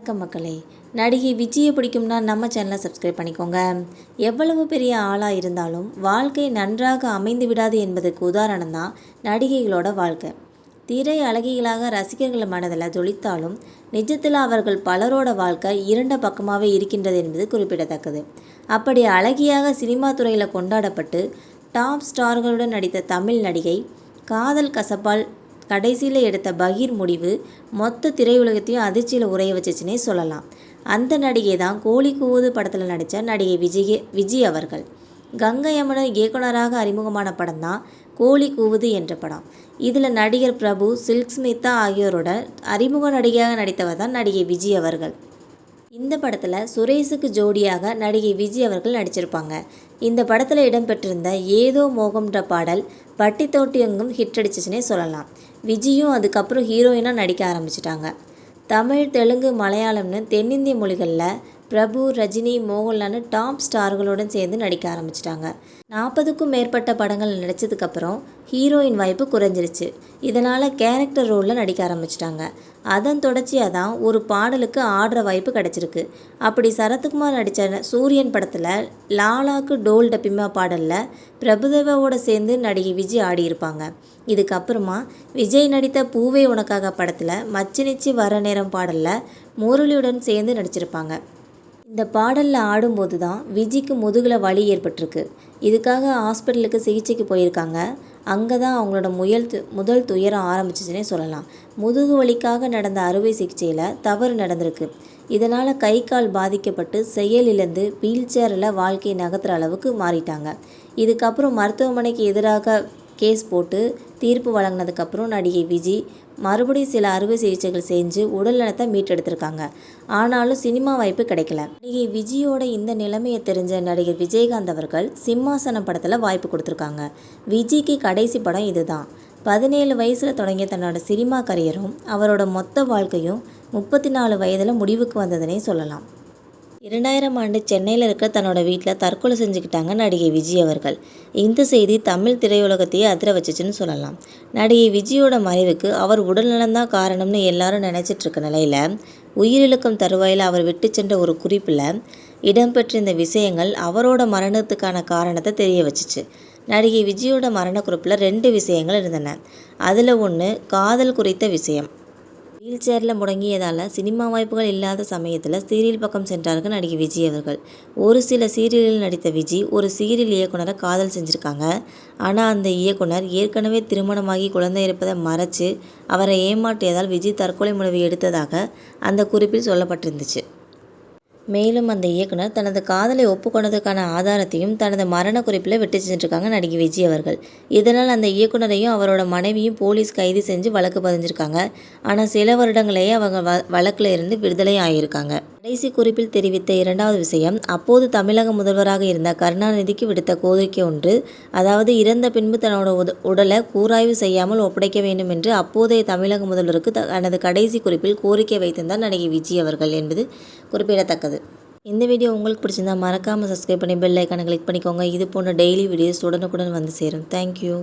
வணக்கம் மக்களே. நடிகை விஜயை பிடிக்கும்னா நம்ம சேனலை சப்ஸ்கிரைப் பண்ணிக்கோங்க. எவ்வளவு பெரிய ஆளாக இருந்தாலும் வாழ்க்கை நன்றாக அமைந்து விடாது என்பதற்கு உதாரணம் தான் நடிகைகளோட வாழ்க்கை. திரை அழகிகளாக ரசிகர்கள் மனதில் ஜொலித்தாலும் நிஜத்தில் அவர்கள் பலரோட வாழ்க்கை இரண்ட பக்கமாகவே இருக்கின்றது என்பது குறிப்பிடத்தக்கது. அப்படி அழகியாக சினிமா துறையில் கொண்டாடப்பட்டு டாப் ஸ்டார்களுடன் நடித்த தமிழ் நடிகை காதல் கசப்பால் கடைசியில் எடுத்த பகீர் முடிவு மொத்த திரையுலகத்தையும் அதிர்ச்சியில் உரைய வச்சுச்சுன்னே சொல்லலாம். அந்த நடிகை தான் கோழி கூவுது படத்தில் நடித்த நடிகை விஜய் விஜய் அவர்கள். கங்கை அமரன் இயக்குனராக அறிமுகமான படம் தான் கோழி கூவுது என்ற படம். இதில் நடிகர் பிரபு சில்க் ஸ்மிதா ஆகியோருடன் அறிமுக நடிகையாக நடித்தவர் தான் நடிகை விஜய் அவர்கள். இந்த படத்தில் சுரேஷுக்கு ஜோடியாக நடிகை விஜய் அவர்கள் நடிச்சிருப்பாங்க. இந்த படத்தில் இடம்பெற்றிருந்த ஏதோ மோகம்ன்ற பாடல் பட்டி தோட்டியங்கும் ஹிட் அடிச்சிச்சுனே சொல்லலாம். விஜயும் அதுக்கப்புறம் ஹீரோயினாக நடிக்க ஆரம்பிச்சிட்டாங்க. தமிழ் தெலுங்கு மலையாளம்னு தென்னிந்திய மொழிகளில் பிரபு ரஜினி மோகன்லான்னு டாப் ஸ்டார்களுடன் சேர்ந்து நடிக்க ஆரம்பிச்சிட்டாங்க. நாற்பதுக்கும் மேற்பட்ட படங்கள் நடித்ததுக்கப்புறம் ஹீரோயின் வாய்ப்பு குறைஞ்சிருச்சு. இதனால் கேரக்டர் ரோலில் நடிக்க ஆரம்பிச்சிட்டாங்க. அதன் தொடர்ச்சியாக தான் ஒரு பாடலுக்கு ஆடுற வாய்ப்பு கிடச்சிருக்கு. அப்படி சரத்குமார் நடித்த சூரியன் படத்தில் லாலாக்கு டோல் டப்பிமா பாடலில் பிரபுதேவாவோட சேர்ந்து நடிகை விஜய் ஆடியிருப்பாங்க இதுக்கப்புறமா விஜய் நடித்த பூவே உனக்காக படத்தில் மச்சினிச்சி வர நேரம் பாடலில் முரளியுடன் சேர்ந்து நடிச்சிருப்பாங்க. இந்த பாடலில் ஆடும்போது தான் விஜிக்கு முதுகில் வலி ஏற்பட்டிருக்கு. இதுக்காக ஹாஸ்பிட்டலுக்கு சிகிச்சைக்கு போயிருக்காங்க. அங்கே தான் அவங்களோட முயல் து முதல் துயரம் ஆரம்பிச்சிச்சுனே சொல்லலாம். முதுகு வலிக்காக நடந்த அறுவை சிகிச்சையில் தவறு நடந்திருக்கு. இதனால் கை கால் பாதிக்கப்பட்டு செயலிழந்து வீல் சேரில் வாழ்க்கையை நகர்த்துற அளவுக்கு மாறிட்டாங்க. இதுக்கப்புறம் மருத்துவமனைக்கு எதிராக கேஸ் போட்டு தீர்ப்பு வழங்கினதுக்கப்புறம் நடிகை விஜி மறுபடியும் சில அறுவை சிகிச்சைகள் செஞ்சு உடல் நலத்தை மீட்டெடுத்திருக்காங்க. ஆனாலும் சினிமா வாய்ப்பு கிடைக்கல. நடிகை விஜயோட இந்த நிலைமையை தெரிஞ்ச நடிகர் விஜயகாந்த் அவர்கள் சிம்மாசனம் படத்தில் வாய்ப்பு கொடுத்துருக்காங்க. விஜிக்கு கடைசி படம் இதுதான். பதினேழு வயசில் தொடங்கிய தன்னோட சினிமா கரியரும் அவரோட மொத்த வாழ்க்கையும் முப்பத்தி நாலு வயதில் முடிவுக்கு வந்ததுனே சொல்லலாம். இரண்டாயிரம் ஆண்டு சென்னையில் இருக்க தன்னோட வீட்டில் தற்கொலை செஞ்சுக்கிட்டாங்க நடிகை விஜய் அவர்கள். இந்த செய்தி தமிழ் திரையுலகத்தையே அதிர வச்சுச்சுன்னு சொல்லலாம். நடிகை விஜயோட மறைவுக்கு அவர் உடல்நலம்தான் காரணம்னு எல்லாரும் நினச்சிட்டு இருக்க நிலையில் உயிரிழக்கும் தருவாயில் அவர் விட்டு சென்ற ஒரு குறிப்பில் இடம்பெற்றிருந்த விஷயங்கள் அவரோட மரணத்துக்கான காரணத்தை தெரிய வச்சுச்சு. நடிகை விஜயோட மரணக்குறிப்பில் ரெண்டு விஷயங்கள் இருந்தன. அதில் ஒன்று காதல் குறித்த விஷயம். வீல் சேரில் முடங்கியதால் சினிமா வாய்ப்புகள் இல்லாத சமயத்தில் சீரியல் பக்கம் சென்றார்கள் நடிகை விஜய் அவர்கள். ஒரு சில சீரியலில் நடித்த விஜய் ஒரு சீரியல் இயக்குனரை காதல் செஞ்சுருக்காங்க. ஆனால் அந்த இயக்குனர் ஏற்கனவே திருமணமாகி குழந்தை இருப்பதை மறைச்சு அவரை ஏமாற்றியதால் விஜய் தற்கொலை முடிவு எடுத்ததாக அந்த குறிப்பில் சொல்லப்பட்டிருந்துச்சு. மேலும் அந்த இயக்குனர் தனது காதலை ஒப்புக்கொண்டதுக்கான ஆதாரத்தையும் தனது மரண குறிப்பில் விட்டு செஞ்சுருக்காங்க நடிகை விஜய் அவர்கள். இதனால் அந்த இயக்குனரையும் அவரோட மனைவியும் போலீஸ் கைது செஞ்சு வழக்கு பதிஞ்சிருக்காங்க. ஆனால் சில வருடங்களே அவங்க வ வழக்கில் இருந்து விடுதலை ஆகியிருக்காங்க கடைசி குறிப்பில் தெரிவித்த இரண்டாவது விஷயம் அப்போது தமிழக முதல்வராக இருந்த கருணாநிதிக்கு விடுத்த கோரிக்கை ஒன்று அதாவது இறந்த பின்பு தன்னோட உடலை கூராய்வு செய்யாமல் ஒப்படைக்க வேண்டும் என்று அப்போதைய தமிழக முதல்வருக்கு தனது கடைசி குறிப்பில் கோரிக்கை வைத்திருந்தார் நடிகை விஜய் அவர்கள் என்பது குறிப்பிடத்தக்கது. இந்த வீடியோ உங்களுக்கு பிடிச்சிருந்தா மறக்காமல் சப்ஸ்கிரைப் பண்ணி பெல் ஐக்கானை கிளிக் பண்ணிக்கோங்க. இது போன்ற டெய்லி வீடியோஸ் உடனுக்குடன் வந்து சேரும். தேங்க்யூ